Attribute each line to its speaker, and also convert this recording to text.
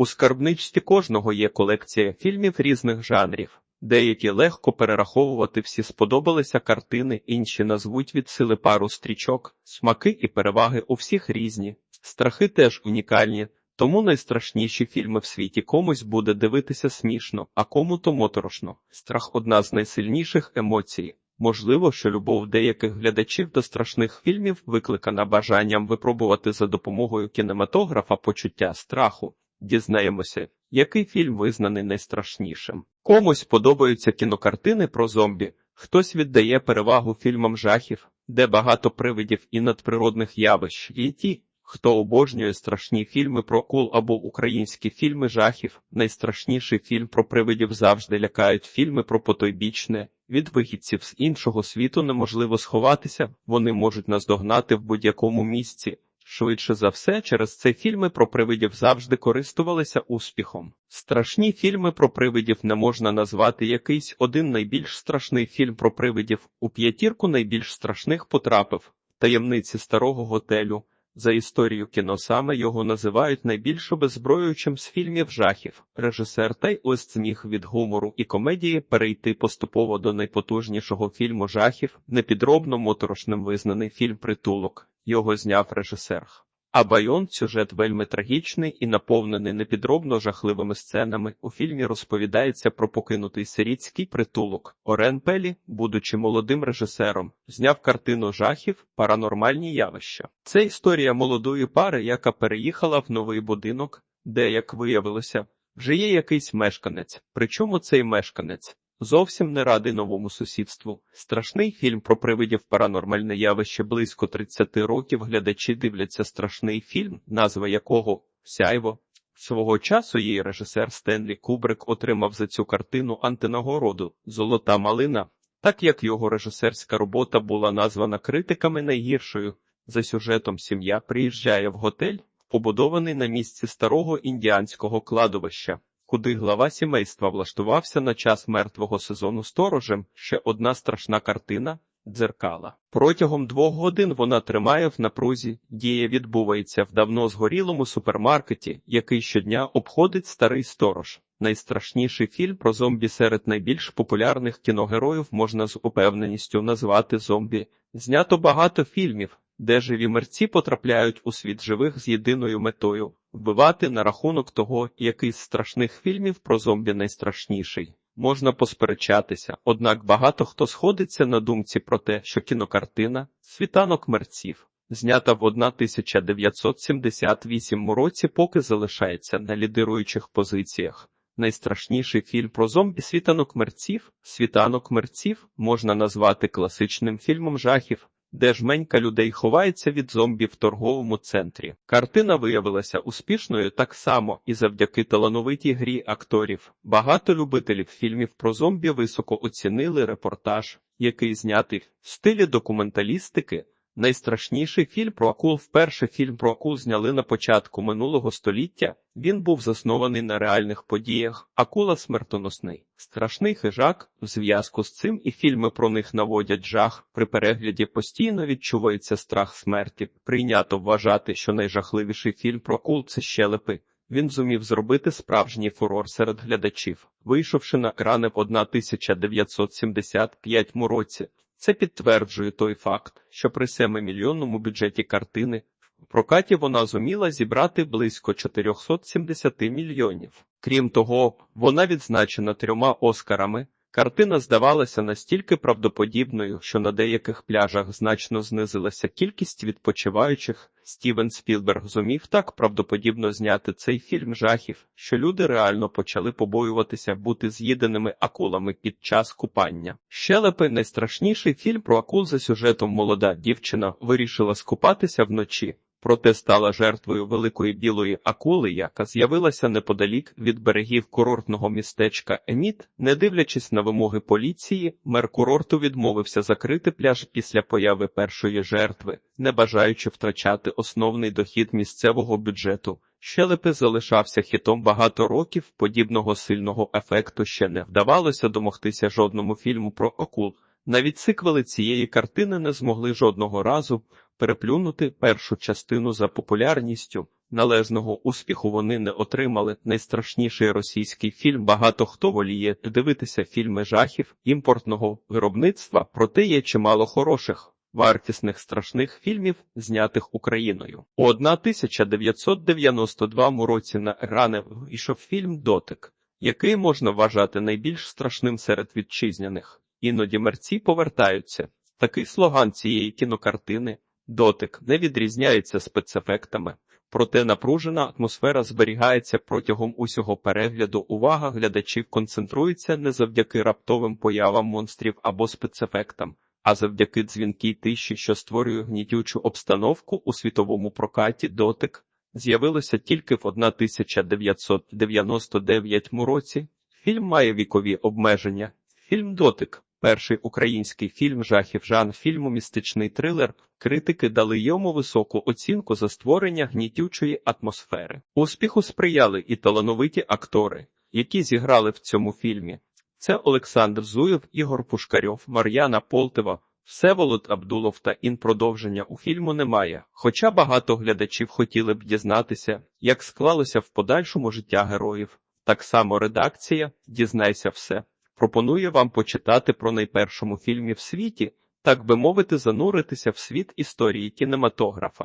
Speaker 1: У скарбничці кожного є колекція фільмів різних жанрів. Деякі легко перераховувати всі сподобалися картини, інші назвуть від сили пару стрічок, смаки і переваги у всіх різні. Страхи теж унікальні, тому найстрашніші фільми в світі комусь буде дивитися смішно, а кому-то моторошно. Страх одна з найсильніших емоцій. Можливо, що любов деяких глядачів до страшних фільмів викликана бажанням випробувати за допомогою кінематографа почуття страху. Дізнаємося, який фільм визнаний найстрашнішим. Комусь подобаються кінокартини про зомбі, хтось віддає перевагу фільмам жахів, де багато привидів і надприродних явищ. Є ті, хто обожнює страшні фільми про кул або українські фільми жахів. Найстрашніший фільм про привидів завжди лякають фільми про потойбічне. Від вихідців з іншого світу неможливо сховатися, вони можуть наздогнати в будь-якому місці. Швидше за все, через це фільми про привидів завжди користувалися успіхом. Страшні фільми про привидів не можна назвати якийсь один найбільш страшний фільм про привидів. У п'ятірку найбільш страшних потрапив таємниці старого готелю. За історію кіно саме його називають найбільш обезброюючим з фільмів жахів. Режисер Тай Ост зміг від гумору і комедії перейти поступово до найпотужнішого фільму жахів, непідробно моторошним визнаний фільм Притулок. Його зняв режисер. А Байон сюжет вельми трагічний і наповнений непідробно жахливими сценами. У фільмі розповідається про покинутий сирітський притулок. Орен Пелі, будучи молодим режисером, зняв картину жахів Паранормальні явища. Це історія молодої пари, яка переїхала в новий будинок, де, як виявилося, вже є якийсь мешканець. Причому цей мешканець Зовсім не радий новому сусідству. Страшний фільм про привидів паранормальне явище близько 30 років. Глядачі дивляться страшний фільм, назва якого Сяйво. Свого часу її режисер Стенлі Кубрик отримав за цю картину антинагороду Золота малина, так як його режисерська робота була названа критиками найгіршою. За сюжетом сім'я приїжджає в готель, побудований на місці старого індіанського кладовища куди глава сімейства влаштувався на час мертвого сезону сторожем, ще одна страшна картина дзеркала. Протягом двох годин вона тримає в напрузі, дія відбувається в давно згорілому супермаркеті, який щодня обходить старий сторож. Найстрашніший фільм про зомбі серед найбільш популярних кіногероїв можна з упевненістю назвати зомбі. Знято багато фільмів, де живі мерці потрапляють у світ живих з єдиною метою вбивати на рахунок того, який з страшних фільмів про зомбі найстрашніший. Можна посперечатися, однак багато хто сходиться на думці про те, що кінокартина Світанок мерців, знята в 1978 році, поки залишається на лідируючих позиціях. Найстрашніший фільм про зомбі світанок мерців, світанок мерців можна назвати класичним фільмом жахів, де жменька людей ховається від зомбі в торговому центрі. Картина виявилася успішною так само і завдяки талановитій грі акторів. Багато любителів фільмів про зомбі високо оцінили репортаж, який знятий в стилі документалістики. Найстрашніший фільм про акул вперше фільм про акул зняли на початку минулого століття. Він був заснований на реальних подіях. Акула смертоносний, страшний хижак. В зв'язку з цим і фільми про них наводять жах. При перегляді постійно відчувається страх смерті. Прийнято вважати, що найжахливіший фільм про акул це щелепи. Він зумів зробити справжній фурор серед глядачів, вийшовши на екрани в 1975 році. Це підтверджує той факт, що при 7-мільйонному бюджеті картини в прокаті вона зуміла зібрати близько 470 мільйонів. Крім того, вона відзначена трьома оскарами. Картина здавалася настільки правдоподібною, що на деяких пляжах значно знизилася кількість відпочиваючих. Стівен Спілберг зумів так правдоподібно зняти цей фільм жахів, що люди реально почали побоюватися бути з'їденими акулами під час купання. Щелепи найстрашніший фільм про акул за сюжетом молода дівчина вирішила скупатися вночі. Проте стала жертвою великої білої акули, яка з'явилася неподалік від берегів курортного містечка Еміт. Не дивлячись на вимоги поліції, мер курорту відмовився закрити пляж після появи першої жертви, не бажаючи втрачати основний дохід місцевого бюджету. Щелепи залишався хітом багато років. Подібного сильного ефекту ще не вдавалося домогтися жодному фільму про акул. Навіть сиквели цієї картини не змогли жодного разу переплюнути першу частину за популярністю. Належного успіху вони не отримали. Найстрашніший російський фільм багато хто воліє дивитися фільми жахів імпортного виробництва, проте є чимало хороших. Вартісних страшних фільмів, знятих Україною. У 1992 році на екрани вийшов фільм Дотик, який можна вважати найбільш страшним серед вітчизняних. Іноді мерці повертаються. Такий слоган цієї кінокартини Дотик не відрізняється спецефектами. Проте напружена атмосфера зберігається протягом усього перегляду. Увага глядачів концентрується не завдяки раптовим появам монстрів або спецефектам, а завдяки дзвінкій тиші, що створює гнітючу обстановку у світовому прокаті дотик, з'явилося тільки в 1999 році. Фільм має вікові обмеження. Фільм Дотик. Перший український фільм жахів жан фільму містичний трилер. Критики дали йому високу оцінку за створення гнітючої атмосфери. Успіху сприяли і талановиті актори, які зіграли в цьому фільмі. Це Олександр Зуєв, Ігор Пушкарьов, Мар'яна Полтева, Всеволод Абдулов та ін продовження у фільму немає. Хоча багато глядачів хотіли б дізнатися, як склалося в подальшому життя героїв. Так само редакція Дізнайся все пропонує вам почитати про найпершому фільмі в світі, так би мовити, зануритися в світ історії кінематографа.